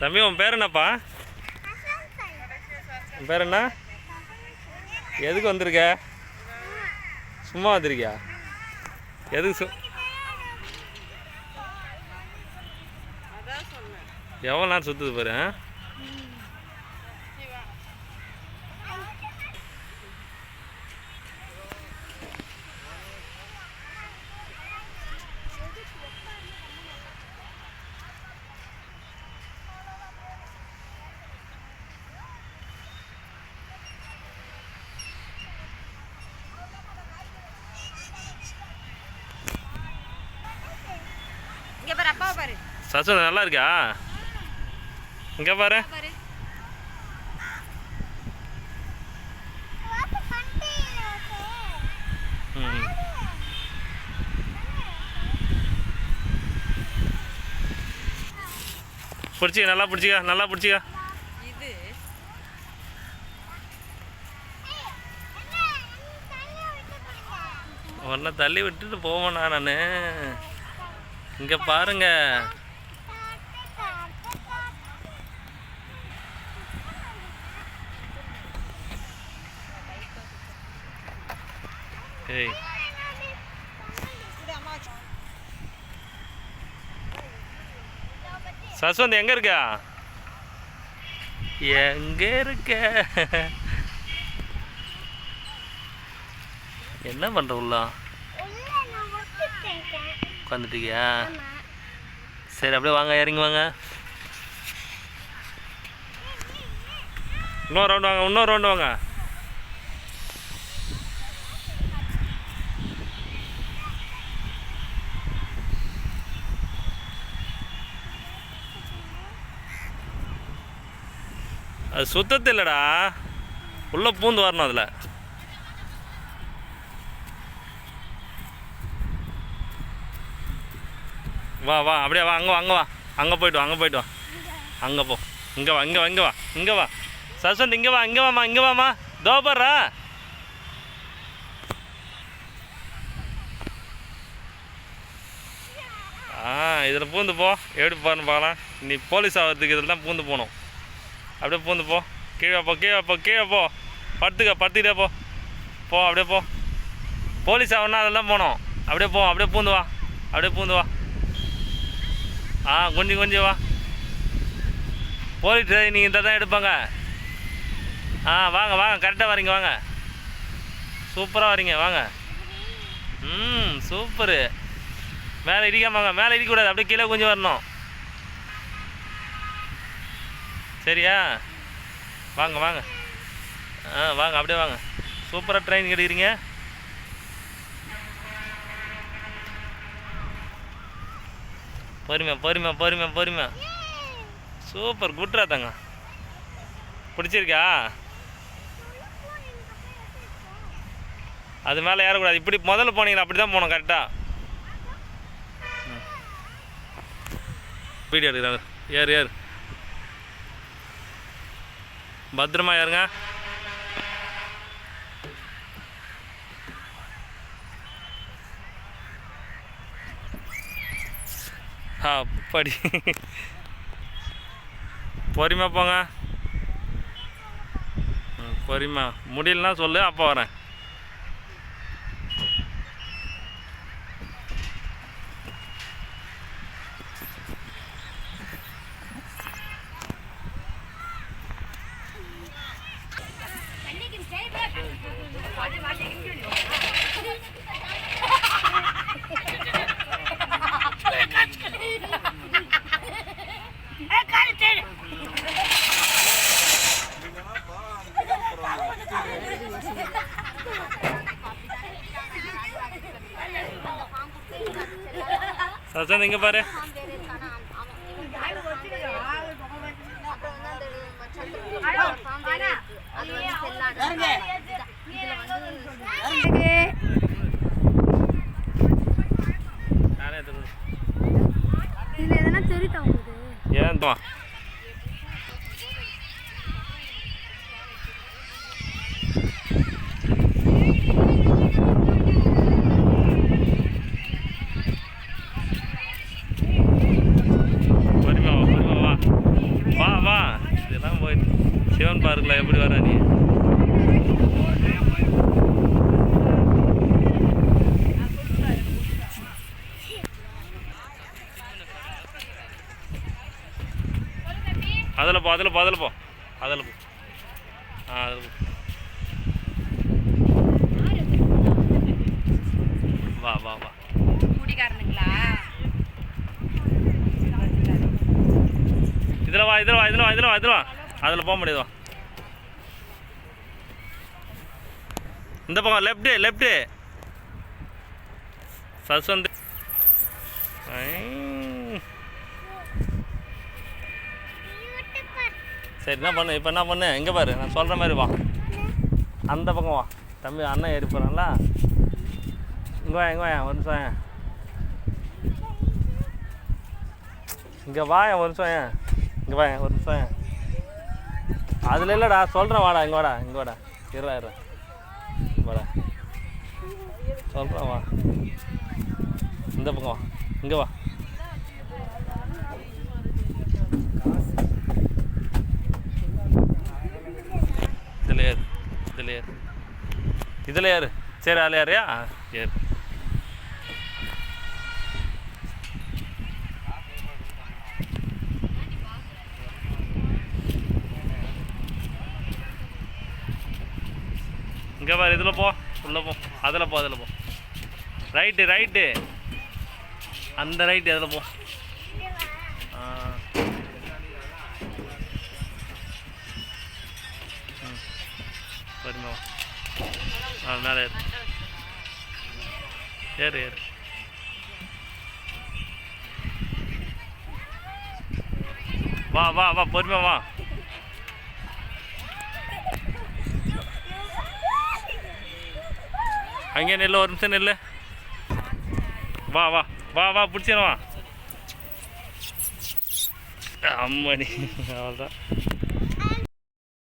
தம்பி உன் பேர் என்னப்பா? உன் பேர் என்ன? எதுக்கு வந்திருக்க? சும்மா வந்திருக்கியா? எதுக்கு சு எவ்வளோ நேரம் சுற்றுது பாரு ஆ? இங்க பாரு அப்பாவை பாரு சசு நல்லா இருக்கா? இங்கே பாரு. பிடிச்சிக்க நல்லா பிடிச்சிக்க நல்லா பிடிச்சிக்க. உன்னை தள்ளி விட்டுட்டு போவேனா நான். இங்கே பாருங்க. ஏய் சஸ்வந்த் எங்கே இருக்க? எங்கே இருக்க? என்ன பண்ணுற உள்ள? உட்காந்துட்டியா சரி அப்படியே வாங்க இறங்கி வாங்க. இன்னொரு ரவுண்டு வாங்க இன்னொரு ரவுண்டு வாங்க. அது சுத்தத்து இல்லைடா. உள்ளே பூந்து வரணும் அதில். வா வா அப்படியே வா அங்கே வா அங்கே வா. அங்கே போய்ட்டு வா அங்கே போய்ட்டு வா. அங்கே போ. இங்கே வா இங்கே வா இங்கே வா இங்கே வா. சஸ்வந்த் இங்கே வா இங்கே வாம்மா இங்கே வாம்மா. தோபர்ரா ஆ இதில் பூந்து போ. எப்படி பாருன்னு பார்க்கலாம் நீ போலீஸ் ஆகிறதுக்கு இதில் தான் பூந்து போகணும் அப்படியே பூந்து போ. கீழே போ கீழே போ கீழே போ. படுத்துக்க படுத்துக்கிட்டே போ. போ அப்படியே போ. போலீஸ் ஆகணும்னா அதெல்லாம் போகணும் அப்படியே போ அப்படியே பூந்து வா. அப்படியே பூந்து வா. ஆ கொஞ்சம் கொஞ்சம் வா. போலீஸ் நீங்கள் இந்த தான் எடுப்பாங்க. ஆ வாங்க வாங்க கரெக்டாக வரீங்க வாங்க. சூப்பராக வரீங்க வாங்க. ம் சூப்பரு. மேலே இடிக்காம வாங்க மேலே இடிக்கக்கூடாது அப்படியே கீழே கொஞ்சம் வரணும். சரியா? வாங்க வாங்க. ஆ வாங்க அப்படியே வாங்க. சூப்பராக ட்ரெயின் கிடைக்கிறீங்க. பொறுமையா பொறுமையா பொறுமையா பொறுமையா. சூப்பர் குட்ரா தாங்க பிடிச்சிருக்கா? அது மேலே ஏறக்கூடாது. இப்படி முதல்ல போனீங்கன்னா அப்படி தான் போகணும் கரெக்டாக வீடியோ எடுக்கிறாங்க ஏறு ஏறு. பத்திரமா யாருங்க அப்படி. பொறுமை போங்க. ம், முடியலன்னா சொல்லு அப்போ வரேன். சச்சந்த் இங்கே பாரு நானே ஏன் தோ பொறுமை வா பொறுமை வா போ அதில் போ அதில் போ. அதில் போ. ஆ அதில் போ. வா வா வா. குடிக்காரனுங்களா இதில் வா இதில் வா இதில் வா இதில் வா இதில் வா. அதில் போக முடியாது வா. இந்த பக்கம் லெஃப்ட்டு லெஃப்ட்டு சஸ் வந்து ஐ. சரி என்ன பண்ணு? இப்போ என்ன பண்ணு? எங்கே பாரு நான் சொல்கிற மாதிரி வா. அந்த பக்கம் வா. தம்பி அண்ணன் ஏறி போகிறான்ல இங்கே வா இங்கே வா ஒரு நிமிஷம் ஏன் இங்கே வா ஒரு நிமிஷம் ஏன் இங்கே வா ஒரு நிமிஷம் ஏன் அதில் இல்லைடா சொல்கிறேன் வாடா இங்கே வாடா இங்கே வாடா. இருடா இருடா. வாடா. சொல்கிறேன் வா. இந்த பக்கம் வா. இங்கே வா இதில் ஏறு இதில் ஏறு. இதில் ஏறு. சரி அதில் ஏறியா? ஏறு. இங்கே பாரு இதில் போ. உள்ளே போ. அதில் போ அதில் போ. ரைட்டு ரைட்டு அந்த ரைட்டு அதில் போ. சரிம்மா ஆ மேலே ஏறு ஏறு ஏறு வா வா வா பொறுமையா வா அங்கே நெல் ஒரு நிமிஷம் நெல் வா வா வா வா பிடிச்சிடும் வா அம்மணி அவ்வளோதான்